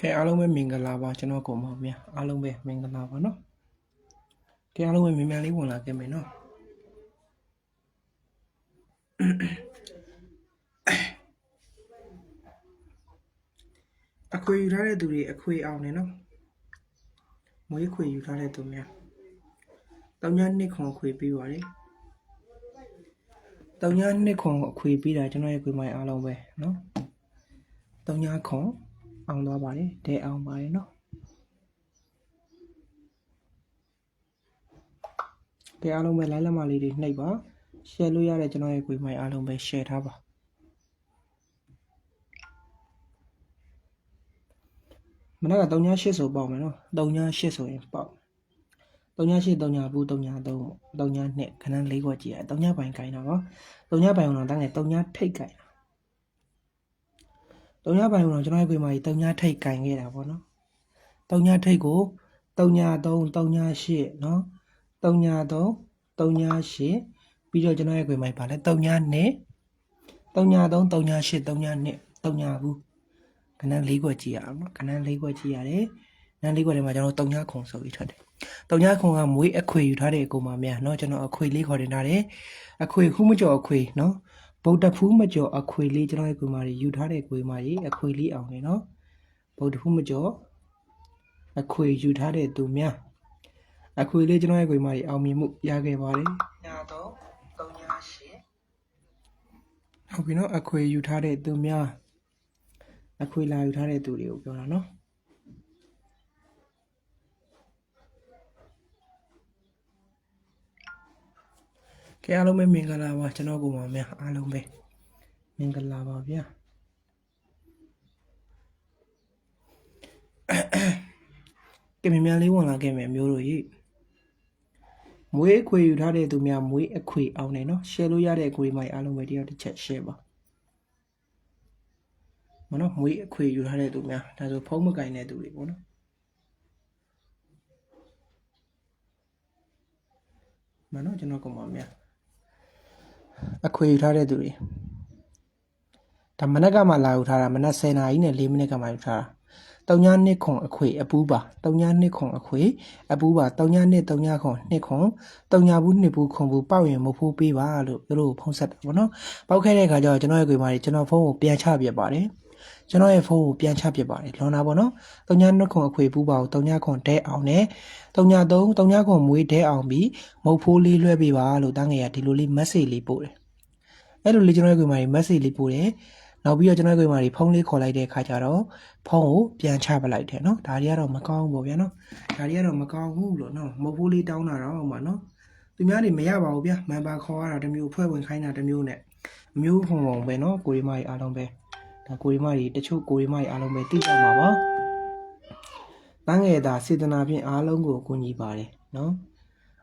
ကဲအားလုံးပဲမင်္ဂလာပါကျွန်တော်ကိုမောင်မြအားလုံးပဲမင်္ဂလာပါနော်ကဲအားလုံးပဲမြန်မြန်လေးဝင်လာခဲ့မယ်နော်အခွေယူထားတဲ့သူတွေအခွေအောင်နေနော်မွေးခွေယူထားတဲ့သူများတောင်ညာနှစ်ခွန်ခွေပြီးပါတယ်တောင်ညာနှစ်ခွန်အခွေပြီးတာကျွန်တော်ရဲ့ခွေမိုင်းအားလုံးပဲနော်တောင်ညာခွန် အောင်သွားပါတယ်တဲအောင်ပါတယ်နော်ကဲအားလုံးပဲ line လက်မလေးတွေနှိပ်ပါ share လို့ရတဲ့ကျွန်တော်ရဲ့ခွေမိုင်းအားလုံးပဲ share ထားပါမနက်က38ဆိုပေါက်မယ်နော်38ဆိုရင်ပေါက်38 3ဘူး3 3 3နှစ်ခဏန်း၄ခွက်ကြည့်ရ3ပိုင်ခိုင်းတာနော်3ပိုင်အောင်တော့တန်းငယ်3ထိတ်ခိုင်းတာ တုံညာပိုင်ကတော့ကျွန်တော်ရဲ့ခွေမာကြီးတုံညာထိတ်ကင်ခဲ့တာပေါ့နော်တုံညာထိတ်ကိုတုံညာ3တုံညာ8နော်တုံညာ3တုံညာ8ပြီးတော့ကျွန်တော်ရဲ့ခွေမာကြီးပါလဲတုံညာ2တုံညာ3တုံညာ8တုံညာ2တုံညာဘူးခဏ၄ခွက်ကြည့်ရအောင်နော်ခဏ၄ခွက်ကြည့်ရတယ်နန်းလေးခွက်ထဲမှာကျွန်တော်တုံညာခုံဆိုပြီးထွက်တယ်တုံညာခုံကမွေးအခွေယူထားတဲ့အကူမများနော်ကျွန်တော်အခွေလေးခေါ်တင်ထားတယ်အခွေခုမကျော်အခွေနော် ဗုဒ္ဓဖူးမကျော်အခွေလေးကျွန်တော်ရဲ့ကိုမာတွေယူထားတဲ့ကိုမာတွေအခွေလေးအောင်နေနော်ဗုဒ္ဓဖူးမကျော်အခွေယူထားတဲ့သူများအခွေလေးကျွန်တော်ရဲ့ကိုမာတွေအောင်မြင်မှုရခဲ့ပါတယ်ညာတော့38ဟုတ်ပြီနော်အခွေယူထားတဲ့သူများအခွေလာယူထားတဲ့သူတွေကိုပြောတာနော် ကဲအားလုံးပဲမင်္ဂလာပါကျွန်တော်ကိုပါများအားလုံးပဲမင်္ဂလာပါဗျာကဲမြန်မြန်လေးဝင်လာခဲ့မယ်မျိုးတို့ကြီးမွေးအခွေယူထားတဲ့သူများမွေးအခွေအောင်နေနော် share လို့ရတဲ့အခွေမိုင်အားလုံးပဲတယောက်တစ်ချက် share ပါမနော်မွေးအခွေယူထားတဲ့သူများဒါဆိုဖုံးမကင်တဲ့သူတွေပေါ့နော်မနော်ကျွန်တော်ကမှများ အခွေယူထားတဲ့သူတွေဒါမနက်ကမှလာယူထားတာမနက်10နာရီနဲ့4မိနစ်ကမှယူထားတာတုံညာနှစ်ခွန်အခွေအပူးပါတုံညာနှစ်ခွန်အခွေအပူးပါတုံညာနှစ်တုံညာခွန်နှစ်ခွန်တုံညာဘူးနှစ်ဘူးခွန်ဘူးပေါက်ရင်မဖိုးပေးပါလို့သူတို့ဖုံးဆက်တာပေါ့နော်ပေါက်ခဲ့တဲ့အခါကျတော့ကျွန်တော်ရဲ့ခွေမာတွေကျွန်တော်ဖုန်းကိုပြန်ချပြပါတယ် ကျွန်တော်ရဲ့ဖုန်းကိုပြန်ချပြပါတယ်လွန်တာပေါ့နော်တုံညာနှစ်ခွန်အခွေပူးပါကိုတုံညာခွန်ဒဲအောင်နဲ့တုံညာသုံးတုံညာခွန်မွေးဒဲအောင်ပြီးမုတ်ဖိုးလေးလွှဲပေးပါလို့တန်းငယ်ကဒီလိုလေး message လေးပို့တယ်အဲ့လိုလေးကျွန်တော်ရဲ့ခွေမာတွေ message လေးပို့တယ်နောက်ပြီးတော့ကျွန်တော်တို့ကဒီဖုန်းလေးခေါ်လိုက်တဲ့အခါကျတော့ဖုန်းကိုပြန်ချပလိုက်တယ်နော်ဒါတွေကတော့မကောင်းဘူးပေါ့ဗျာနော်ဒါတွေကတော့မကောင်းဘူးလို့နော်မဟုတ်ဘူးလေးတောင်းတာတော့မှနော်သူများတွေမရပါဘူးဗျာမန်ပါခေါ်ရတာတစ်မျိုးဖွဲ့ဝင်ခိုင်းတာတစ်မျိုးနဲ့အမျိုးဖုံဖုံပဲနော်ကိုရီမကြီးအားလုံးပဲ ဒါကိုရီမကြီးတချို့ကိုရီမကြီးအားလုံးပဲသိကြမှာပါတန်းငယ်တာစေတနာဖြင့်အားလုံးကိုကူညီပါတယ်နော်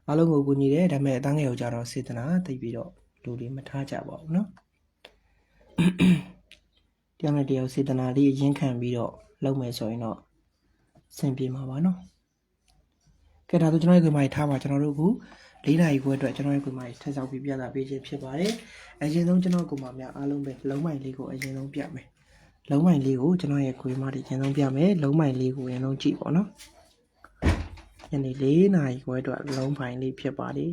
အားလုံးကိုကူညီတယ်ဒါပေမဲ့တန်းငယ်ကိုကြတော့စေတနာသိပြီးတော့လူတွေမထားကြပါဘူးနော်တယောက်နဲ့တယောက်စေတနာလေးရင်းခံပြီးတော့လုပ်မယ်ဆိုရင်တော့အဆင်ပြေမှာပါနော်ကဲဒါဆိုကျွန်တော်ရဲ့ကွန်မိုင်ထားပါကျွန်တော်တို့က ၄နာရီခွဲအတွက်ကျွန်တော်ရဲ့ကွန်မိုင်ထပ်ဆောက်ပြီးပြသပေးခြင်းဖြစ်ပါတယ်အရင်ဆုံးကျွန်တော်ကွန်မိုင်များအားလုံးပဲလုံးမိုင်လေးကိုအရင်ဆုံးပြမယ်လုံးမိုင်လေးကိုကျွန်တော်ရဲ့ကွန်မိုင်တွေအရင်ဆုံးပြမယ်လုံးမိုင်လေးကိုအရင်ဆုံးကြည့်ပါနော်ညနေ၄နာရီခွဲအတွက်လုံးမိုင်လေးဖြစ်ပါတယ်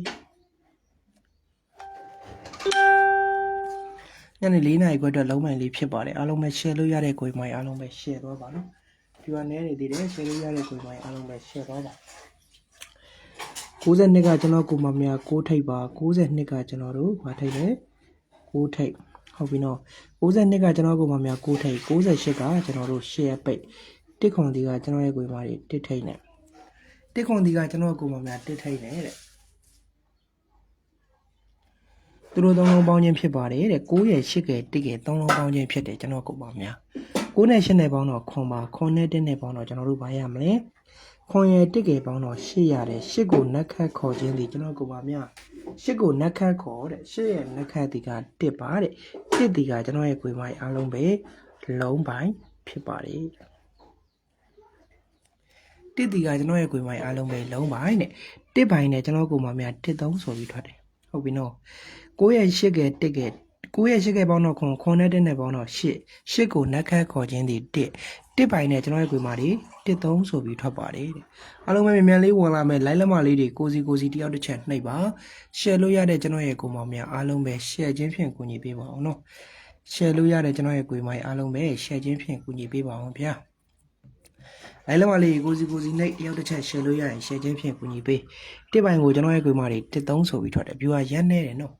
ညနေ၄နာရီခွဲအတွက်လုံးမိုင်လေးဖြစ်ပါတယ်အားလုံးပဲ share လို့ရတဲ့ကွန်မိုင်အားလုံးပဲ share သွားပါနော်ဒီကနဲနေသေးတယ် share လို့ရတဲ့ကွန်မိုင်အားလုံးပဲ share သွားပါ 92ကကျွန်တော်ကိုမမြ6ထိပ်ပါ92ကကျွန်တော်တို့ဗာထိပ်လဲ6ထိပ်ဟုတ်ပြီနော်92ကကျွန်တော်ကိုမမြ6ထိပ်68ကကျွန်တော်တို့ share ပိတ်တစ်ခွန်ဒီကကျွန်တော်ရဲ့ကိုမတွေတစ်ထိပ်နဲ့တစ်ခွန်ဒီကကျွန်တော်ကိုမမြတစ်ထိပ်နဲ့တဲ့သူတို့သုံးလုံးပေါင်းခြင်းဖြစ်ပါတယ်တဲ့9ရဲ့8ရဲ့1ရဲ့3လုံးပေါင်းခြင်းဖြစ်တယ်ကျွန်တော်ကိုမမြ9နဲ့8နဲ့ပေါင်းတော့ခွန်ပါခွန်နဲ့1နဲ့ပေါင်းတော့ကျွန်တော်တို့ဘာရမလဲ ခွန်ရဲ့1ကပေါင်းတော့8ရတယ်8ကိုနက်ခတ်ခေါ်ခြင်းဒီကျွန်တော်ကိုပါမြ8ကိုနက်ခတ်ခေါ်တဲ့8ရဲ့နက်ခတ်ဒီက1ပါတဲ့1ဒီကကျွန်တော်ရဲ့ကိုယ်မိုင်းအားလုံးပဲလုံးပိုင်းဖြစ်ပါတယ်တစ်ဒီကကျွန်တော်ရဲ့ကိုယ်မိုင်းအားလုံးပဲလုံးပိုင်းနဲ့တစ်ပိုင်းနဲ့ကျွန်တော်ကိုယ်မများတစ်သုံးဆိုပြီးထွက်တယ်ဟုတ်ပြီနော်9ရဲ့8ကတစ်က9ရဲ့8ကပေါင်းတော့ခွန်ခွန်နဲ့1နဲ့ပေါင်းတော့8 8ကိုနက်ခတ်ခေါ်ခြင်းသည် 1 1ပိုင်နဲ့ကျွန်တော်ရဲ့ကွေမာတွေ1 3ဆိုပြီးထွက်ပါတယ်တဲ့အားလုံးပဲမြန်မြန်လေးဝင်လာမယ်လိုက်လက်မလေးတွေကိုစီကိုစီတယောက်တစ်ချက်နှိပ်ပါ share လို့ရတဲ့ကျွန်တော်ရဲ့ကိုမောင်များအားလုံးပဲ share ခြင်းဖြင့်ကူညီပေးပါအောင်နော် share လို့ရတဲ့ကျွန်တော်ရဲ့ကွေမိုင်းအားလုံးပဲ share ခြင်းဖြင့်ကူညီပေးပါအောင်ဗျာလိုက်လက်မလေးကိုစီကိုစီနှိပ်တယောက်တစ်ချက် share လို့ရရင် share ခြင်းဖြင့်ကူညီပေးတစ်ပိုင်ကိုကျွန်တော်ရဲ့ကွေမိုင်းတွေတစ်သုံးဆိုပြီးထွက်တယ် viewer ရမ်းနေတယ်နော်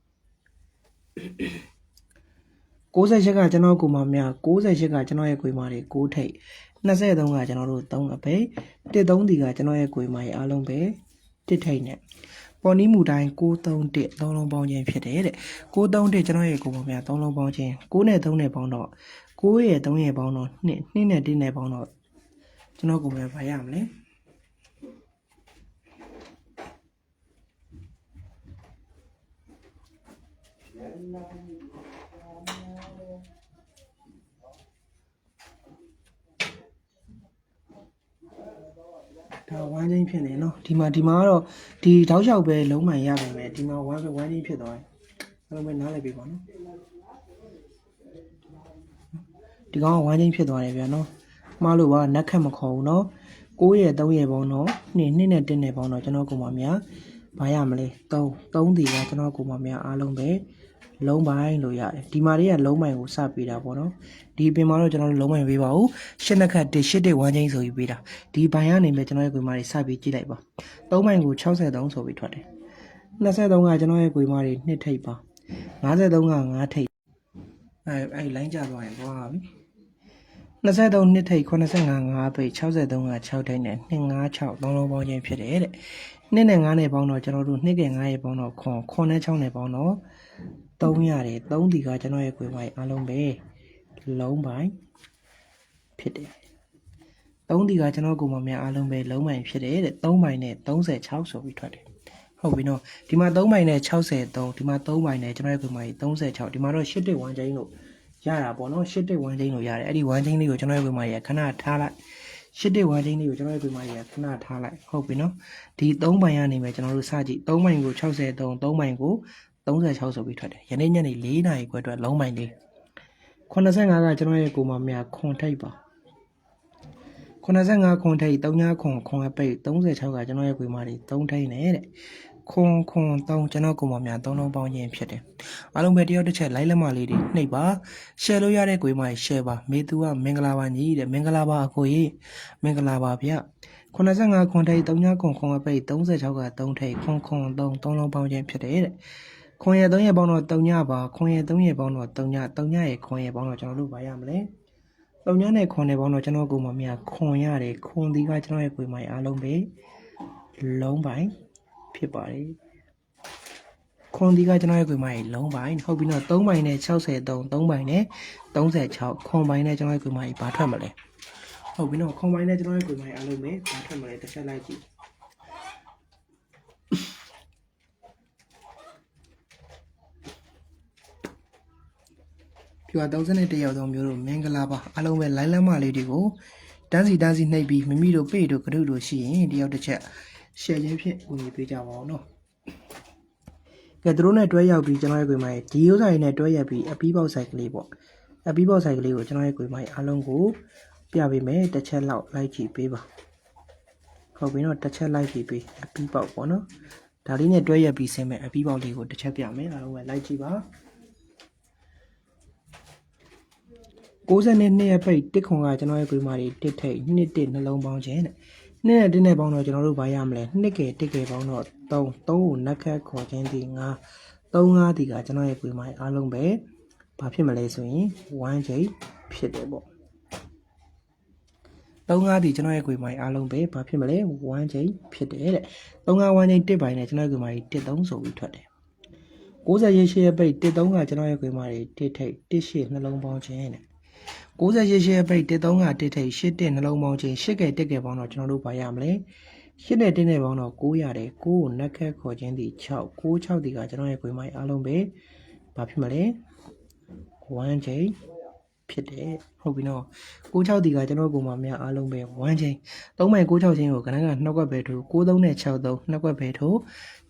68ကကျွန်တော်ကိုမများ68ကကျွန်တော်ရဲ့ကွေမိုင်းတွေ6ထိပ်23ကကျွန်တော်တို့3အပိတ်13ဒီကကျွန်တော်ရဲ့ကွေမိုင်းအားလုံးပဲတစ်ထိပ်နဲ့ပေါ်နီးမူတိုင်း631သုံးလုံးပေါင်းခြင်းဖြစ်တယ်တဲ့631ကျွန်တော်ရဲ့ကိုမများသုံးလုံးပေါင်းခြင်း6နဲ့3နဲ့ပေါင်းတော့9ရဲ့3ရဲ့ပေါင်းတော့2 2နဲ့1နဲ့ပေါင်းတော့ကျွန်တော်ကိုမများဘာရမလဲဒါ ဝမ်းချင်းဖြစ်နေနော်ဒီမှာဒီမှာကတော့ဒီတောက်လျှောက်ပဲလုံးမှန်ရပါမယ်ဒီမှာဝမ်းပဲဝမ်းချင်းဖြစ်သွားတယ်အဲ့လိုပဲနားလည်ပေးပါနော်ဒီကောင်ကဝမ်းချင်းဖြစ်သွားတယ်ဗျာနော်မှားလို့ပါနက်ခတ်မခေါ်ဘူးနော်9ရဲ့3ရဲ့ပေါင်းတော့2 2နဲ့1နဲ့ပေါင်းတော့ကျွန်တော်ကိုမများဘာရမလဲ3 3ဒီကကျွန်တော်ကိုမများအားလုံးပဲ လုံးပိုင်းလို့ရတယ်ဒီမှာတွေကလုံးပိုင်းကိုစပေးတာပေါ့နော်ဒီပင်မှာတော့ကျွန်တော်တို့လုံးပိုင်းပေးပါဦးရှစ်နှစ်ခတ်တစ်ရှစ်တစ်ဝမ်းချင်းဆိုပြီးပေးတာဒီဘိုင်ကနေပဲကျွန်တော်ရဲ့ကွေမာတွေစပြီးကြည့်လိုက်ပါသုံးပိုင်းကို63ဆိုပြီးထွက်တယ်23ကကျွန်တော်ရဲ့ကွေမာတွေနှစ်ထိပ်ပါ53က5ထိပ်အဲအဲလိုင်းကြသွားရင်သွားပြီ23နှစ်ထိပ်85 5ပိတ်63က6ထိပ်နဲ့256သုံးလုံးပေါင်းချင်းဖြစ်တယ်တဲ့နှစ်နဲ့9နဲ့ပေါင်းတော့ကျွန်တော်တို့နှစ်က9ရဲ့ပေါင်းတော့ခွန်ခွန်နဲ့6နဲ့ပေါင်းတော့ 3ရတယ်3ဒီကကျွန်တော်ရဲ့ကွေမိုင်းအားလုံးပဲလုံးပိုင်းဖြစ်တယ်3ဒီကကျွန်တော်ကိုမများအားလုံးပဲလုံးပိုင်းဖြစ်တယ်တဲ့3ပိုင်းနဲ့36ဆိုပြီးထွက်တယ်ဟုတ်ပြီနော်ဒီမှာ3ပိုင်းနဲ့63ဒီမှာ3ပိုင်းနဲ့ကျွန်တော်ရဲ့ကွေမိုင်း36ဒီမှာတော့8တစ်1ချင်းလို့ရတာပေါ့နော်8တစ်1ချင်းလို့ရတယ်အဲ့ဒီ1ချင်းလေးကိုကျွန်တော်ရဲ့ကွေမိုင်းရခဏထားလိုက်ရှစ်တဲ့ဝါချင်းလေးကိုကျွန်တော်တို့ဒီမှာရခဏထားလိုက်ဟုတ်ပြီနော်ဒီ3ပိုင်ကနေပဲကျွန်တော်တို့စကြည့်3ပိုင်ကို63 3ပိုင်ကို 36ဆိုပြီးထွက်တယ်ယနေ့ညနေ4နာရီခွဲအတွက်လုံးပိုင်လေး85ကကျွန်တော်ရဲ့ကိုမမြခွန်ထိပ်ပါ85ခွန်ထိပ်39ခွန်ခွန်အပိတ်36ကကျွန်တော်ရဲ့ကိုမတွေ3ထိပ်နဲ့တဲ့ခွန်ခွန်3ကျွန်တော်ကိုမမြ3လုံးပေါင်းခြင်းဖြစ်တယ်အားလုံးပဲတယောက်တစ်ချက်လိုက်လက်မလေးတွေနှိပ်ပါ share လို့ရတဲ့ကိုမတွေ share ပါမေသူကမင်္ဂလာပါညီတဲ့မင်္ဂလာပါအကိုကြီးမင်္ဂလာပါဗျ85ခွန်ထိပ်39ခွန်ခွန်အပိတ်36က3ထိပ်ခွန်ခွန်3 3လုံးပေါင်းခြင်းဖြစ်တယ်တဲ့ ခွန်ရ3ရဲ့ပေါင်းတော့3ညပါခွန်ရ3ရဲ့ပေါင်းတော့3ည3ညရဲ့ခွန်ရဲ့ပေါင်းတော့ကျွန်တော်တို့ဘာရမလဲ3ညနဲ့ခွန်ရဲ့ပေါင်းတော့ကျွန်တော်ကိုမမြခွန်ရတယ်ခွန်ဒီကကျွန်တော်ရဲ့ကိုယ်မိုင်အားလုံးပဲလုံးပိုင်းဖြစ်ပါတယ်ခွန်ဒီကကျွန်တော်ရဲ့ကိုယ်မိုင်လုံးပိုင်းဟုတ်ပြီနော်3ပိုင်းနဲ့63 3ပိုင်းနဲ့36ခွန်ပိုင်းနဲ့ကျွန်တော်ရဲ့ကိုယ်မိုင်ဘာထွက်မလဲဟုတ်ပြီနော်ခွန်ပိုင်းနဲ့ကျွန်တော်ရဲ့ကိုယ်မိုင်အားလုံးပဲဘာထွက်မလဲတစ်ချက်လိုက်ကြည့် ပြွာ31ရောက်သောမျိုးတို့မင်္ဂလာပါအားလုံးပဲလိုင်းလမ်းမလေးတွေကိုတန်းစီတန်းစီနှိပ်ပြီးမိမိတို့ပေ့တို့ကရုတို့ရှိရင်တယောက်တစ်ချက်ရှယ်ရင်းဖြင့်ဝင်ပေးကြပါအောင်နော်ကဲသူတို့နဲ့တွဲရောက်ပြီးကျွန်တော်ရဲ့ကွေမိုင်းဒီဥစ္စာတွေနဲ့တွဲရက်ပြီးအပီးပေါက်ဆိုင်ကလေးပေါ့အပီးပေါက်ဆိုင်ကလေးကိုကျွန်တော်ရဲ့ကွေမိုင်းအားလုံးကိုပြပေးမယ်တစ်ချက်လောက်လိုက်ကြည့်ပေးပါဟုတ်ပြီနော်တစ်ချက်လိုက်ကြည့်ပေးအပီးပေါက်ပေါ့နော်ဒါလေးနဲ့တွဲရက်ပြီးဆင်းမယ်အပီးပေါက်လေးကိုတစ်ချက်ပြမယ်အားလုံးပဲလိုက်ကြည့်ပါ 62ရဲ့ပိတ်တစ်ခွန်ကကျွန်တော်ရဲ့ဂရီမာတွေတစ်ထိတ်နှစ်တစ်နှလုံးပေါင်းခြင်းတဲ့နှစ်နဲ့တစ်နဲ့ပေါင်းတော့ကျွန်တော်တို့ဘာရမလဲနှစ်ကယ်တစ်ကယ်ပေါင်းတော့3 3ကိုနက်ခတ်ခေါ်ခြင်းဒီ9 3 5ဒီကကျွန်တော်ရဲ့ဂရီမာအားလုံးပဲဘာဖြစ်မလဲဆိုရင်1ချိန်ဖြစ်တယ်ပေါ့3 5ဒီကျွန်တော်ရဲ့ဂရီမာအားလုံးပဲဘာဖြစ်မလဲ1ချိန်ဖြစ်တယ်တဲ့3 5 1ချိန်တစ်ပိုင်းနဲ့ကျွန်တော်ရဲ့ဂရီမာတွေတစ်3ဆိုပြီးထွက်တယ်60ရေရှည်ပိတ်တစ်3ကကျွန်တော်ရဲ့ဂရီမာတွေတစ်ထိတ်တစ်ရှည်နှလုံးပေါင်းခြင်းတဲ့ 60ရေရှည်ပိတ်တစ်3ကတစ်ထိတ်ရှစ်တစ်နှလုံးပေါင်းခြင်းရှစ်ကဲတစ်ကဲပေါင်းတော့ကျွန်တော်တို့ဘာရမလဲရှစ်နဲ့တစ်နဲ့ပေါင်းတော့9ရတယ်9ကိုနက်ခတ်ခေါ်ခြင်းဒီ6 9 6ဒီကကျွန်တော်ရဲ့ဂရီမာအားလုံးပဲဘာဖြစ်မလဲ1ချိန် ဖြစ်တယ်ဟုတ်ပြီနော်96ဒီကကျွန်တော်ကိုမှများအားလုံးပဲ1ချင်း3မိုင်96ချင်းကိုခဏကနှောက်ကပ်ပဲထိုး93နဲ့63နှောက်ကပ်ပဲထိုး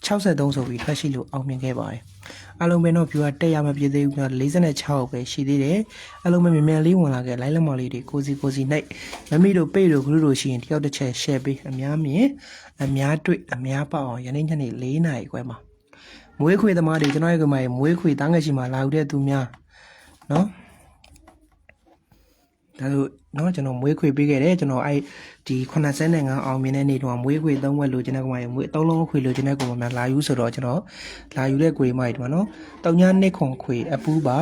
63ဆိုပြီးထွက်ရှိလို့အောင်မြင်ခဲ့ပါတယ်အားလုံးပဲတော့ view တက်ရမပြည့်သေးဘူး46ပဲရှိသေးတယ်အားလုံးပဲမြန်မြန်လေးဝင်လာခဲ့ line လက်မလေးတွေကိုစီကိုစီနိုင်မမီတို့ပိတ်တို့ဂရုတို့ရှိရင်တယောက်တစ်ချက် share ပေးအများမြင်အများတွေ့အများပေါအောင်ယနေ့ညနေ4နာရီခွဲမှာမွေးခွေသမားတွေကျွန်တော်ရဲ့ကမှမွေးခွေတန်းငယ်ရှိမှာလာဦးတဲ့သူများနော် ဒါဆို နော်ကျွန်တော်မွေးခွေပေးခဲ့တယ်ကျွန်တော်အဲ့ဒီ85အောင်မြင်တဲ့နေ့တုန်းကမွေးခွေ၃ဝက်လိုချင်တဲ့ကောင်မတွေမွေး၃လုံးခွေလိုချင်တဲ့ကောင်မများလာယူဆိုတော့ကျွန်တော်လာယူတဲ့ခွေမတွေပေါ့နော်၃ညနှစ်ခွန်ခွေအပူးပါ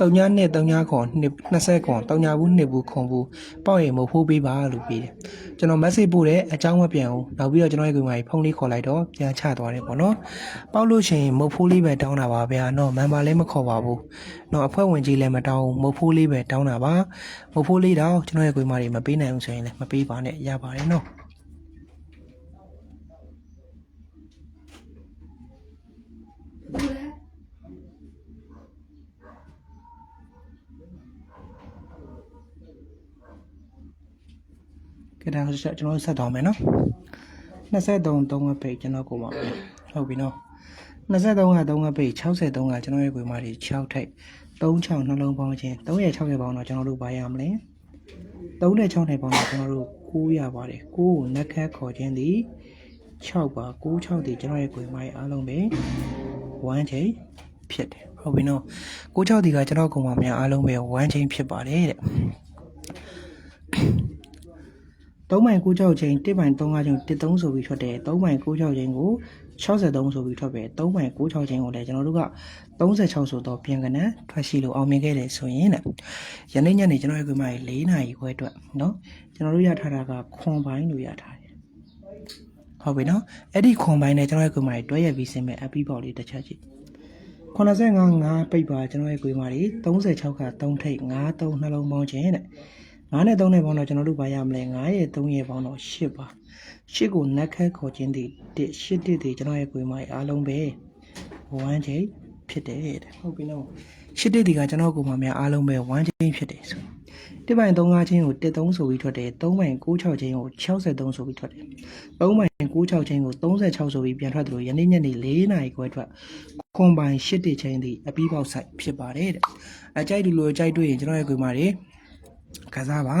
၃ညနှစ်၃ညခွန်20ခွန်၃ညဘူး2ဘူးခွန်ဘူးပေါ့ရင်မဖိုးပေးပါလို့ပေးတယ်ကျွန်တော် message ပို့တယ်အကြောင်းမပြန်ဘူးနောက်ပြီးတော့ကျွန်တော်ရဲ့ခွေမတွေဖုန်းလေးခေါ်လိုက်တော့ပြန်ချသွားတယ်ပေါ့နော်ပေါ့လို့ရှိရင်မဖိုးလေးပဲတောင်းတာပါဗျာနော်မန်ပါလည်းမခေါ်ပါဘူးနော်အဖွဲ့ဝင်ကြီးလည်းမတောင်းဘူးမဖိုးလေးပဲတောင်းတာပါမဖိုးလေးတောင်းကျွန်တော်ရဲ့ကိုယ်မတွေမပေးနိုင်ဘူးဆိုရင်လည်းမပေးပါနဲ့ရပါတယ်နော်ကဲဒါဆိုကျွန်တော်ဆက်တော့မယ်နော်23 3ပိတ်ကျွန်တော်ကိုပါပဲဟုတ်ပြီနော်23က3ပိတ်63ကကျွန်တော်ရဲ့ကိုယ်မတွေ6ထိပ်36နှလုံးပေါင်းခြင်း360ပေါင်းတော့ကျွန်တော်တို့ဘာရမလဲ 3နဲ့6နဲ့ပေါင်းတော့ကျွန်တော်တို့9ရပါတယ်9ကိုနက်ခတ်ခေါ်ခြင်းသည်6ပါ9 6ဒီကျွန်တော်ရဲ့ကိုယ်မရဲ့အားလုံးပဲ1ချိန်ဖြစ်တယ်ဟုတ်ပြီနော်9 6ဒီကကျွန်တော်ကိုယ်မများအားလုံးပဲ1ချိန်ဖြစ်ပါတယ်တဲ့3မိုင်96ချိန်1မိုင်35ချိန်13ဆိုပြီးထွက်တယ်3မိုင်96ချိန်ကို 63ဆိုပြီးထွက်ပဲ3မိုင်96ချိန်ကိုလည်းကျွန်တော်တို့က36ဆိုတော့ပြန်ကနန်းထွက်ရှိလို့အောင်မြင်ခဲ့တယ်ဆိုရင်တဲ့ယနေ့ညနေကျွန်တော်ရဲ့ကွန်မိုင်4နာရီခွဲအတွက်เนาะကျွန်တော်တို့ရထားတာကခွန်ပိုင်းလို့ရထားတယ်ဟုတ်ပြီเนาะအဲ့ဒီခွန်ပိုင်းနဲ့ကျွန်တော်ရဲ့ကွန်မိုင်တွဲရပြီးစင်မဲ့အပီပေါက်လေးတစ်ချက်ကြည့်85 5ပိတ်ပါကျွန်တော်ရဲ့ကွေးမာတွေ36က3ထိပ်5 3နှလုံးပေါင်းခြင်းတဲ့9နဲ့3နဲ့ပေါင်းတော့ကျွန်တော်တို့ဘာရမလဲ9ရဲ့3ရဲ့ပေါင်းတော့10ပါ 10ကိုနက်ခတ်ခေါ်ခြင်းသည်1 10တစ်ဒီကျွန်တော်ရဲ့ကွေးမာတွေအားလုံးပဲ1ချိန်ဖြစ်တယ်တဲ့ဟုတ်ပြီနော်10တစ်ဒီကကျွန်တော်ကိုယ်မှာများအားလုံးပဲ1ချိန်ဖြစ်တယ်ဆိုတစ်ပိုင်35ချင်းကို13ဆိုပြီးထွက်တယ်3ပိုင်96ချင်းကို63ဆိုပြီးထွက်တယ်3ပိုင်96ချင်းကို36ဆိုပြီးပြန်ထွက်တယ်လို့ယနေ့ညနေ4နာရီခွဲထွက်ခွန်ပိုင်8တစ်ချင်းသည်အပြီးပေါက်ဆိုင်ဖြစ်ပါတယ်တဲ့အကြိုက်တူလို့အကြိုက်တွေ့ရင်ကျွန်တော်ရဲ့ကိုယ်မှာတွေ ကစားပါ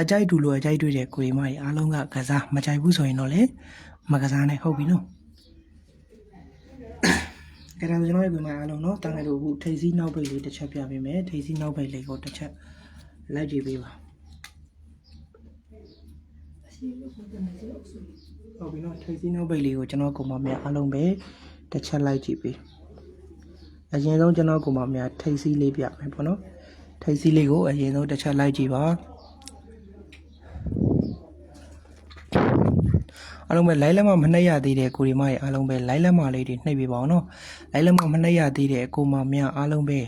အကြိုက်တူလို့အကြိုက်တွေ့တဲ့ကိုယ်မကြီးအားလုံးကကစားမကြိုက်ဘူးဆိုရင်တော့လေမကစားနဲ့ဟုတ်ပြီနော်ကဲဒါကျွန်တော်ရဲ့ကိုယ်မအားလုံးနော်တန်တယ်တို့အခုထိတ်စီးနောက်ပိတ်လေးတစ်ချက်ပြပေးမယ်ထိတ်စီးနောက်ပိတ်လေးကိုတစ်ချက်လိုက်ကြည့်ပေးပါဟုတ်ပြီနော်ထိတ်စီးနောက်ပိတ်လေးကိုကျွန်တော်ကိုယ်မများအားလုံးပဲတစ်ချက်လိုက်ကြည့်ပေးအရင်ဆုံးကျွန်တော်ကိုယ်မများထိတ်စီးလေးပြမယ်ပေါ့နော် ထိတ်စီးလေးကိုအရင်ဆုံးတစ်ချက်လိုက်ကြည့်ပါအားလုံးပဲလိုင်းလက်မမနှိပ်ရသေးတဲ့ကိုရီမရဲ့အားလုံးပဲလိုင်းလက်မလေးတွေနှိပ်ပေးပါအောင်နော်လိုင်းလက်မမနှိပ်ရသေးတဲ့ကိုမများအားလုံးပဲ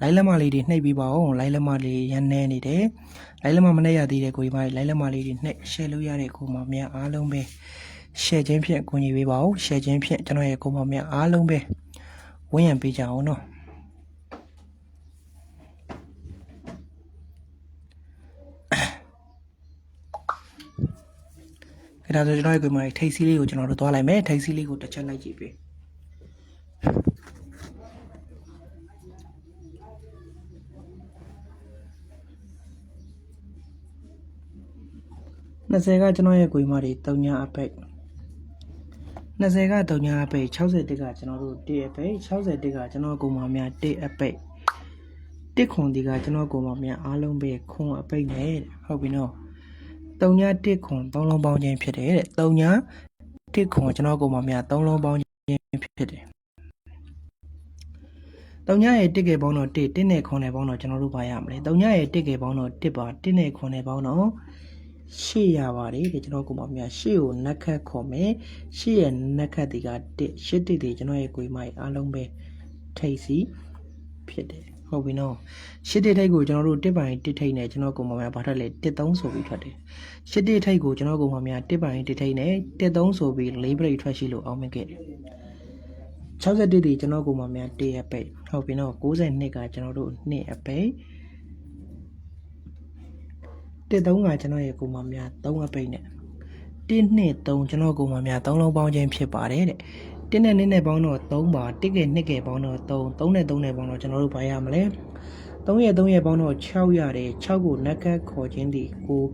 လိုင်းလက်မလေးတွေနှိပ်ပေးပါအောင်လိုင်းလက်မလေးရန်နေနေတယ်လိုင်းလက်မမနှိပ်ရသေးတဲ့ကိုရီမရဲ့လိုင်းလက်မလေးတွေနှိပ်ရှယ်လို့ရတဲ့ကိုမများအားလုံးပဲရှယ်ခြင်းဖြင့်ကူညီပေးပါအောင်ရှယ်ခြင်းဖြင့်ကျွန်တော်ရဲ့ကိုမများအားလုံးပဲဝန်းရံပေးကြအောင်နော် အဲ့ဒါဆိုကျွန်တော်ရဲ့ကွန်မထိတ်စီးလေးကိုကျွန်တော်တို့သွားလိုက်မယ်ထိတ်စီးလေးကိုတစ်ချက်လိုက်ကြည့်ပေး20ကကျွန်တော်ရဲ့ကွေမတွေ3ညအပိတ်20က3ညအပိတ်60တက်ကကျွန်တော်တို့1အပိတ်60တက်ကကျွန်တော်ကိုမများ1အပိတ်တစ်ခွန်ဒီကကျွန်တော်ကိုမများအားလုံးပဲခွန်အပိတ်နဲ့ဟုတ်ပြီနော် 3ည1ခွန်3လုံးပေါင်းခြင်းဖြစ်တယ်တဲ့3ည1ခွန်ကျွန်တော်ကိုမများ3လုံးပေါင်းခြင်းဖြစ်တယ်3ညရဲ့1ကယ်ပေါင်းတော့1 1နဲ့ခွန်နဲ့ပေါင်းတော့ကျွန်တော်တို့ပါရမလဲ3ညရဲ့1ကယ်ပေါင်းတော့1ပါ1နဲ့ခွန်နဲ့ပေါင်းတော့ရှေ့ရပါတယ်တဲ့ကျွန်တော်ကိုမများရှေ့ကိုနက်ခတ်ခေါ်မယ်ရှေ့ရဲ့နက်ခတ်ဒီက1ရှစ်တစ်ဒီကျွန်တော်ရဲ့ကိုယ်မိုက်အားလုံးပဲထိတ်စီဖြစ်တယ် ဟုတ်ပြီနော်ရှစ်တစ်ထိတ်ကိုကျွန်တော်တို့တစ်ပိုင်တစ်ထိတ်နဲ့ကျွန်တော်ကိုမများဘာထက်လဲတစ်သုံးဆိုပြီးထွက်တယ်ရှစ်တစ်ထိတ်ကိုကျွန်တော်ကိုမများတစ်ပိုင်တစ်ထိတ်နဲ့တစ်သုံးဆိုပြီးလေးပရိတ်ထွက်ရှိလို့အောင်မြင်ခဲ့တယ်61ဒီကျွန်တော်ကိုမများ1အပိတ်ဟုတ်ပြီနော်62ကကျွန်တော်တို့2အပိတ်တစ်သုံးကကျွန်တော်ရဲ့ကိုမများ3အပိတ်နဲ့1နှစ်3ကျွန်တော်ကိုမများ3လုံးပေါင်းခြင်းဖြစ်ပါတယ်တဲ့ တင်းနဲ့နှစ်နဲ့ပေါင်းတော့3ပါ1ကဲ2ကဲပေါင်းတော့3 3နဲ့3နဲ့ပေါင်းတော့ကျွန်တော်တို့ဘာရမလဲ3ရဲ့3ရဲ့ပေါင်းတော့6ရတယ်6ကိုနက်ကတ်ခေါ်ခြင်းဒီကို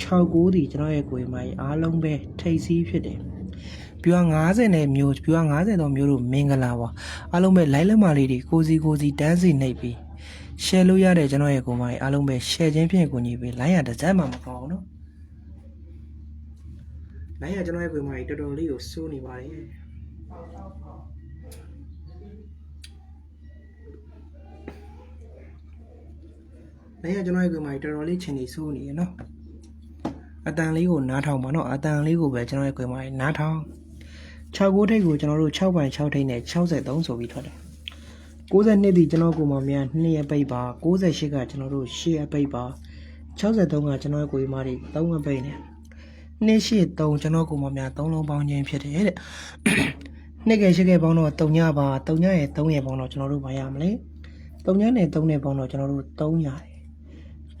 6 9ဒီကျွန်တော်ရဲ့ကိုယ်မိုင်အားလုံးပဲထိပ်စီးဖြစ်တယ်ပြွာ90နဲ့မျိုးပြွာ90တော့မျိုးတို့မင်္ဂလာပါအားလုံးပဲလိုင်းလက်မလေးတွေကိုစီကိုစီတန်းစီနှိပ်ပြီး share လုပ်ရတဲ့ကျွန်တော်ရဲ့ကိုယ်မိုင်အားလုံးပဲ share ခြင်းဖြင့်ကိုညီပေးလိုင်းရတစ်စက်မှမကောင်းဘူးနော်။နိုင်ရကျွန်တော်ရဲ့ကွေမာကြီးတော်တော်လေးကိုစိုးနေပါတယ်။ ။ဒါရကျွန်တော်ရဲ့ကွန်မကြီးတော်တော်လေးချင်နေစိုးနေရနော်။အတန်လေးကိုနားထောင်ပါနော်။အတန်လေးကိုပဲကျွန်တော်ရဲ့ကွန်မကြီးနားထောင်69ထိပ်ကိုကျွန်တော်တို့6ပိုင်း6ထိပ်နဲ့63ဆိုပြီးထွက်တယ်။62တိကျွန်တော်ကိုမမြန်2ရက်ပိတ်ပါ68ကကျွန်တော်တို့8ရက်ပိတ်ပါ63ကကျွန်တော်ရဲ့ကိုမကြီး3ရက်ပိတ်နဲ့28 3ကျွန်တော်ကိုမမြန်3လုံးပေါင်းခြင်းဖြစ်တယ်တဲ့။ နှစ်ကယ်ရှိကယ်ပေါင်းတော့3ညပါ3ညရဲ့3ရဲ့ပေါင်းတော့ကျွန်တော်တို့မရမလဲ3ညနဲ့3နဲ့ပေါင်းတော့ကျွန်တော်တို့3ရတယ်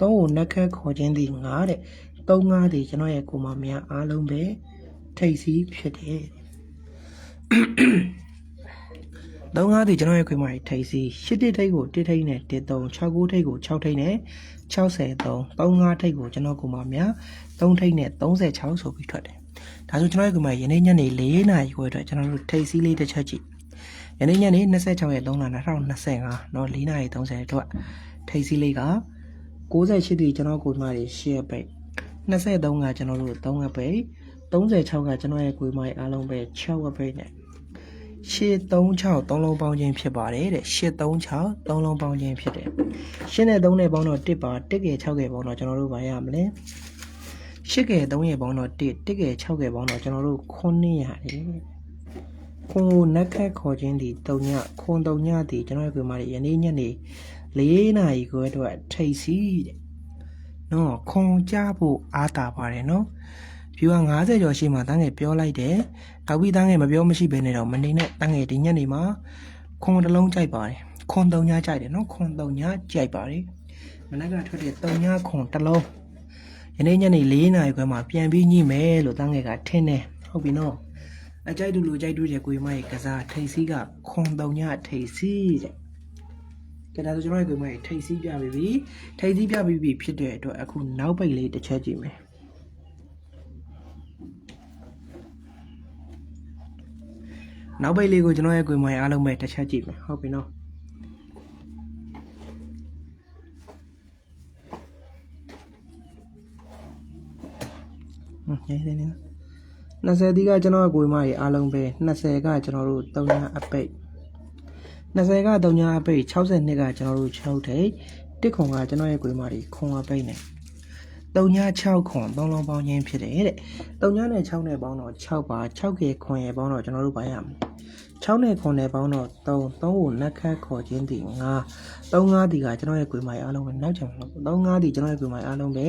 3ကိုနက်ခတ်ခေါ်ခြင်းဒီ9တဲ့3 5ဒီကျွန်တော်ရဲ့ကိုယ်မများအားလုံးပဲထိတ်စီးဖြစ်တယ်တဲ့သုံးကားဒီကျွန်တော်ရဲ့ခွေးမကြီးထိတ်စီရှစ်တစ်ထိတ်ကိုတစ်ထိတ်နဲ့တစ်သုံး6ကိုထိတ်ကို6ထိတ်နဲ့63 35ထိတ်ကိုကျွန်တော်ကိုမများ3ထိတ်နဲ့36ဆိုပြီးထွက်တယ်။ ဒါဆိုကျွန်တော်ရဲ့ခွေးမကြီးယနေ့ညနေ4နာရီခွဲအတွက်ကျွန်တော်တို့ထိတ်စီလေးတစ်ချက်ကြည့်။ယနေ့ညနေ26ရက်3လ2025เนาะ4နာရီ30အတွက်ထိတ်စီလေးက68ဒီကျွန်တော်ကိုမကြီးရှစ်ပိတ်23ကကျွန်တော်တို့3အပိတ်36ကကျွန်တော်ရဲ့ခွေးမကြီးအားလုံးပဲ6အပိတ်နဲ့ 836 3လုံးပေါင်းခြင်းဖြစ်ပါတယ်တဲ့836 3လုံးပေါင်းခြင်းဖြစ်တယ်ရှင်းတဲ့3နဲ့ပေါင်းတော့1ပါ1ကယ်6ကယ်ပေါင်းတော့ကျွန်တော်တို့ဘာရမလဲ 8ကယ်3ရဲ့ပေါင်းတော့1 1ကယ်6ကယ်ပေါင်းတော့ကျွန်တော်တို့9ရတယ်ခွန်ကိုနက်ခတ်ခေါ်ခြင်းဒီ3ညခွန်3ညဒီကျွန်တော်ရဲ့ကွေမာတွေယနေ့ညနေ4နာရီခွဲအတွက်ထိတ်စီတဲ့နော်ခွန်ကြဖို့အားတာပါတယ်နော် view က90ကျော်ရှိမှတန်းငယ်ပြောလိုက်တယ်။နောက်ပြီးတန်းငယ်မပြောမရှိဘဲနဲ့တော့မနေနဲ့တန်းငယ်ဒီညနေမှာခွန်တစ်လုံးကြိုက်ပါတယ်။ခွန်၃ညကြိုက်တယ်နော်ခွန်၃ညကြိုက်ပါတယ်။မနက်ကထွက်တဲ့၃ညခွန်တစ်လုံး ယနေ့ညနေ၄နာရီခွဲမှာပြန်ပြီးညှိမယ်လို့တန်းငယ်ကထင်းတယ်ဟုတ်ပြီနော်။အကြိုက်တူလိုကြိုက်တူတဲ့ကိုရမရဲ့ကစားထိတ်စီးကခွန်၃ညထိတ်စီးတဲ့။ကဲဒါဆိုကျွန်တော်ရဲ့ကိုရမရဲ့ထိတ်စီးပြပြီပြီ။ထိတ်စီးပြပြီပြီဖြစ်တဲ့အတွက်အခုနောက်ပိတ်လေးတစ်ချက်ကြည့်မယ်။နောက်ပိတ်လေးကိုကျွန်တော်ရဲ့ကွေမွေအားလုံးပဲတစ်ချက်ကြည့်မယ်ဟုတ်ပြီနော် ဟွန်းရေးနေနေ20ဒီကကျွန်တော်ရဲ့ကွေမကြီးအားလုံးပဲ20ကကျွန်တော်တို့3ညအပိတ်20က3ညအပိတ်62ကကျွန်တော်တို့6ထိပ်တစ်ခွန်ကကျွန်တော်ရဲ့ကွေမကြီးခွန်အပိတ်နဲ့3ည6ခွန်3လုံးပေါင်းခြင်းဖြစ်တယ်တဲ့3ညနဲ့6နဲ့ပေါင်းတော့6ပါ6ကေခွန်ရဲ့ပေါင်းတော့ကျွန်တော်တို့ပိုင်းရမယ်6နဲ့9နဲ့ပေါင်းတော့3 3ကိုနက်ခတ်ခေါ်ခြင်းဒီ9 3 5ဒီကကျွန်တော်ရဲ့ကွေမိုင်အားလုံးပဲနောက်ချင်လို့3 5ဒီကျွန်တော်ရဲ့ကွေမိုင်အားလုံးပဲ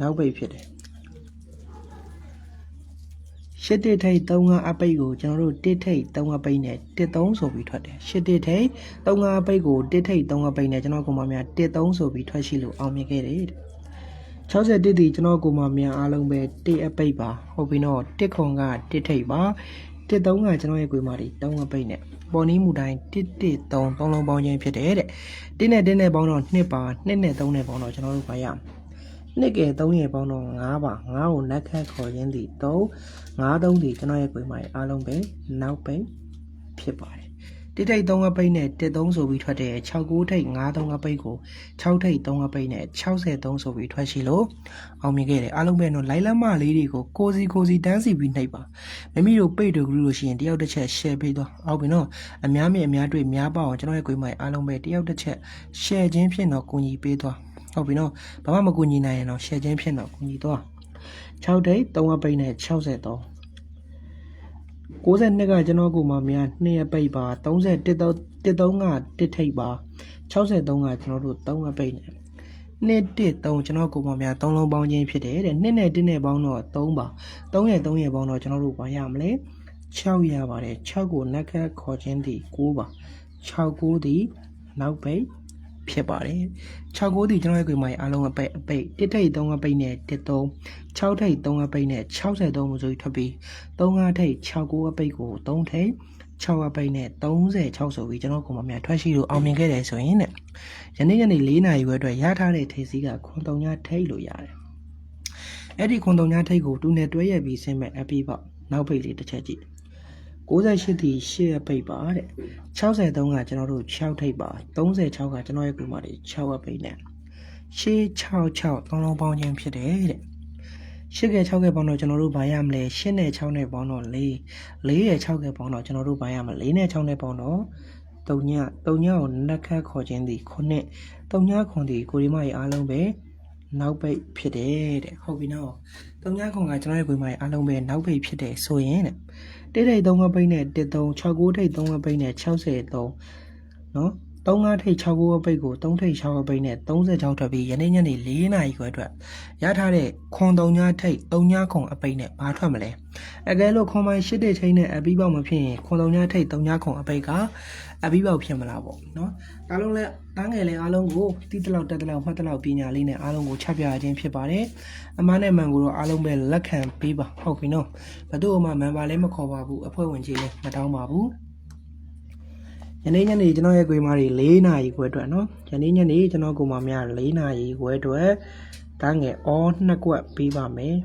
နောက်ပိတ်ဖြစ်တယ် ရှစ်တစ်ထိတ်3 5အပိတ်ကိုကျွန်တော်တို့တစ်ထိတ်3အပိတ်နဲ့တစ်3ဆိုပြီးထွက်တယ်ရှစ်တစ်ထိတ်3 5အပိတ်ကိုတစ်ထိတ်3အပိတ်နဲ့ကျွန်တော်ကွန်မများတစ်3ဆိုပြီးထွက်ရှိလို့အောင်မြင်ခဲ့တယ်တဲ့61ဒီကျွန်တော်ကိုမများအားလုံးပဲတစ်အပိတ်ပါဟုတ်ပြီနော်တစ်ခွန်ကတစ်ထိတ်ပါတစ်3ကကျွန်တော်ရဲ့ကွေမာဒီ3အပိတ်နဲ့ပေါ်နီးမူတိုင်းတစ်တစ်3 3လုံးပေါင်းခြင်းဖြစ်တယ်တဲ့တစ်နဲ့တစ်နဲ့ပေါင်းတော့2ပါ2နဲ့3နဲ့ပေါင်းတော့ကျွန်တော်တို့ဘာရမလဲ နှစ်ကယ်3ရဲ့ပေါင်းတော့9ပါ9ကိုနက်ခတ်ခေါ်ခြင်းဒီ3 9 3ဒီကျွန်တော်ရဲ့ကွေမာရဲ့အားလုံးပဲနောက်ပိတ်ဖြစ်ပါတယ်တစ်ထိတ်3အပိတ်နဲ့တစ်3ဆိုပြီးထွက်တဲ့69ထိတ်9 3အပိတ်ကို6ထိတ်3အပိတ်နဲ့63ဆိုပြီးထွက်ရှိလို့အောင်မြင်ခဲ့တယ်အားလုံးပဲတော့လိုင်းလမ်းမလေးတွေကိုကိုစီကိုစီတန်းစီပြီးနှိပ်ပါမိမိတို့ပိတ်တို့ကလေးလို့ရှိရင်တယောက်တစ်ချက် share ပေးသွားဟုတ်ပြီနော်အများမြင်အများတွေ့များပါအောင်ကျွန်တော်ရဲ့ကွေးမိုင်အားလုံးပဲတယောက်တစ်ချက် share ခြင်းဖြင့်တော့ကူညီပေးသွား ဟုတ်ပြီနော်ဘာမှမကူညီနိုင်ရင်တော့ share ခြင်းဖြင့်တော့ကူညီသွား6ထိတ်3အပိတ်နဲ့63 62ကကျွန်တော်ကိုမှများ2အပိတ်ပါ31တော့13ကတစ်ထိပ်ပါ63ကကျွန်တော်တို့3အပိတ်နဲ့နှစ်တစ်3ကျွန်တော်ကိုမှများ3လုံးပေါင်းခြင်းဖြစ်တယ်တဲ့နှစ်နဲ့တစ်နဲ့ပေါင်းတော့3ပါ3ရဲ့3ရဲ့ပေါင်းတော့ကျွန်တော်တို့ဘာရမလဲ6ရပါတယ်6ကိုနက်ခတ်ခေါ်ခြင်းဒီ9ပါ6 9ဒီနောက်ပိတ် ဖြစ်ပါတယ်6ကိုဒီကျွန်တော်ရဲ့ကွေမိုင်းအားလုံးအပိတ်အပိတ်တစ်ထိတ်3အပိတ်နဲ့13 6ထိတ်3အပိတ်နဲ့63မှုဆိုပြီးထွက်ပြီး35ထိတ်6ကိုအပိတ်ကို3ထိတ်6အပိတ်နဲ့36ဆိုပြီးကျွန်တော်ကွန်မများထွက်ရှိလို့အောင်မြင်ခဲ့တယ်ဆိုရင်တဲ့ယနေ့ညနေ4နာရီခွဲအတွက်ရထားတဲ့ထိတ်စီးကခွန်3ညထိတ်လို့ရတယ်အဲ့ဒီခွန်3ညထိတ်ကိုတူနဲ့တွဲရက်ပြီးဆင်းမဲ့အပီပေါ့နောက်ပိတ်လေးတစ်ချက်ကြည့် 68တီ8အပိတ်ပါတဲ့63ကကျွန်တော်တို့6ထိပ်ပါ36ကကျွန်တော်ရဲ့ကူမတွေ6အပိတ်နဲ့666သုံးလုံးပေါင်းခြင်းဖြစ်တယ်တဲ့8က6ကပေါင်းတော့ကျွန်တော်တို့ဘာရမလဲ8နဲ့6နဲ့ပေါင်းတော့4 4ရဲ့6ကပေါင်းတော့ကျွန်တော်တို့ဘာရမလဲ4နဲ့6နဲ့ပေါင်းတော့3ည3ညကိုနက်ခတ်ခေါ်ခြင်းသည်9 3ညခွန်သည်ကိုရီမရဲ့အားလုံးပဲနောက်ပိတ်ဖြစ်တယ်တဲ့ဟုတ်ပြီနော်3ညခွန်ကကျွန်တော်ရဲ့ကိုရီမရဲ့အားလုံးပဲနောက်ပိတ်ဖြစ်တယ်ဆိုရင်တဲ့ တိတ်တိတ်3ကပိတ်နဲ့13 69ထိတ်3ကပိတ်နဲ့63နော် 35ထိတ်69ကပိတ်ကို3ထိတ်6ကပိတ်နဲ့36ထွက်ပြီးယနေ့ညနေ4နာရီခွဲအတွက်ရထားတဲ့ခွန်3ညထိတ်3ညခွန်အပိတ်နဲ့ဘာထွက်မလဲအကယ်လို့ခွန်ပိုင်း8တိတ်ထိတ်နဲ့အပြီးပေါက်မဖြစ်ရင်ခွန်3ညထိတ်3ညခွန်အပိတ်ကအပြီးပေါက်ဖြစ်မလားပေါ့နော်ဒါလုံးလဲတန်းငယ်လဲအားလုံးကိုတီးတလောက်တက်တလောက်မှတ်တလောက်ပညာလေးနဲ့အားလုံးကိုချပြခြင်းဖြစ်ပါတယ်အမားနဲ့မှန်ကိုတော့အားလုံးပဲလက်ခံပေးပါဟုတ်ပြီနော်ဘယ်သူမှမန်ပါလဲမခေါ်ပါဘူးအဖွဲ့ဝင်ကြီးလည်းမတောင်းပါဘူး ယနေ့ညနေကျွန်တော်ရဲ့ကွေမားတွေ၄နာရီခွဲအတွက်နော်ယနေ့ညနေကျွန်တော်ကိုမများ၄နာရီခွဲအတွက်တန်းငယ်အော်နှစ်ကွက်ပေးပါမယ်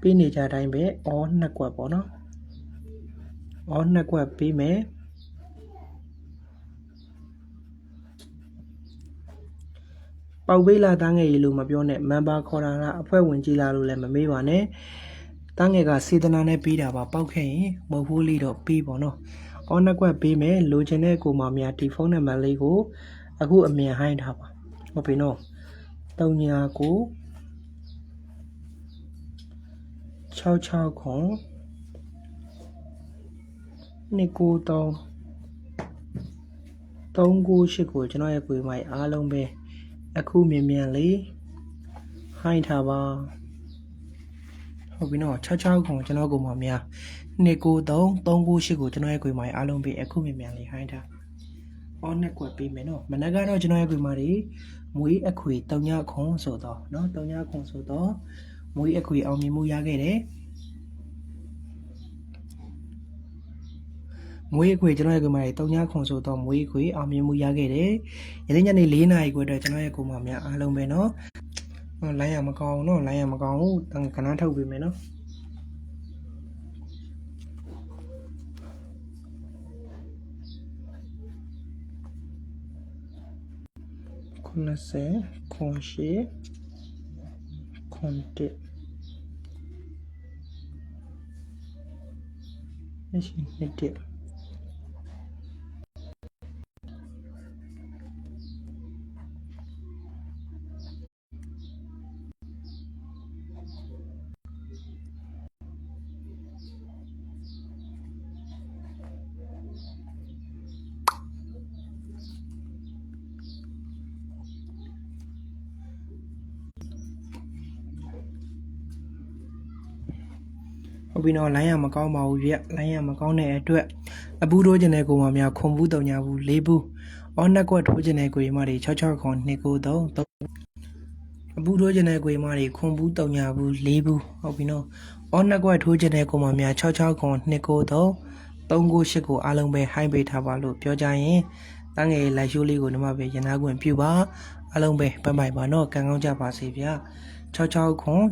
ပေးနေကြတိုင်းပဲအော်နှစ်ကွက်ပေါ့နော်အော်နှစ်ကွက်ပေးမယ်ပေါက်ပေးလာတန်းငယ်ရေလို့မပြောနဲ့မန်ပါခေါ်တာလားအဖွဲ့ဝင်ကြီးလားလို့လည်းမမေးပါနဲ့တန်းငယ်ကစေတနာနဲ့ပေးတာပါပေါက်ခဲ့ရင်မဟုတ်ဘူးလေးတော့ပေးပေါ့နော် အော်နှစ်ကွက်ပေးမယ်လိုချင်တဲ့ကိုမများဒီဖုန်းနံပါတ်လေးကို အခုအမြန်ဟိုင်းထားပါဟုတ်ပြီနော်3ညာကို66ခွန်နှစ်ကို3 398ကိုကျွန်တော်ရဲ့ကိုယ်မိုင်အားလုံးပဲအခုမြင်မြန်လေးဟိုင်းထားပါဟုတ်ပြီနော်66ခွန်ကျွန်တော်ကိုယ်မများ 293 398ကိုကျွန်တော်ရဲ့ကိုယ်မိုင်အားလုံးပဲအခုမြင်မြန်လေးဟိုင်းထားအော်နှစ်ကွက်ပေးမယ်နော်မနက်ကတော့ကျွန်တော်ရဲ့ကိုယ်မတွေမွေးအခွေ3ညခွန်ဆိုတော့နော်3ညခွန်ဆိုတော့မွေးအခွေအောင်မြင်မှုရခဲ့တယ်မွေးအခွေကျွန်တော်ရဲ့ကိုယ်မတွေတုံညာခွန်ဆိုတော့မွေးအခွေအောင်မြင်မှုရခဲ့တယ်။ယနေ့ညနေ၄နာရီခွဲအတွက်ကျွန်တော်ရဲ့ကိုယ်မများအားလုံးပဲနော်။ဟောလိုင်းရမကောင်းဘူးနော်လိုင်းရမကောင်းဘူးတန်ကနန်းထုတ်ပေးမယ်နော်။ ခုနစေခွန်ရှိခွန်တ က်မရှိနှစ်တက်ဟုတ်ပြီနော်လိုင်းရမကောင်းပါဘူးပြလိုင်းရမကောင်းတဲ့အတွက်အပူတိုးကျင်တဲ့ကိုမများခွန်ဘူးတုံညာဘူးလေးဘူးအော်နှစ်ကွက်ထိုးကျင်တဲ့ကိုရီမတွေ66ခွန်293 3အပူထိုးကျင်တဲ့ကိုရီမတွေခွန်ဘူးတုံညာဘူးလေးဘူးဟုတ်ပြီနော်အော်နှစ်ကွက်ထိုးကျင်တဲ့ကိုမများ66ခွန်293 398ကိုအားလုံးပဲဟိုင်းပေးထားပါလို့ပြောကြရင်တန်းငယ်လိုက်ရှိုးလေးကိုဒီမှာပဲရနာခွင့်ပြုပါအားလုံးပဲပတ်ပိုင်ပါနော်ကံကောင်းကြပါစေဗျာ66ခွန်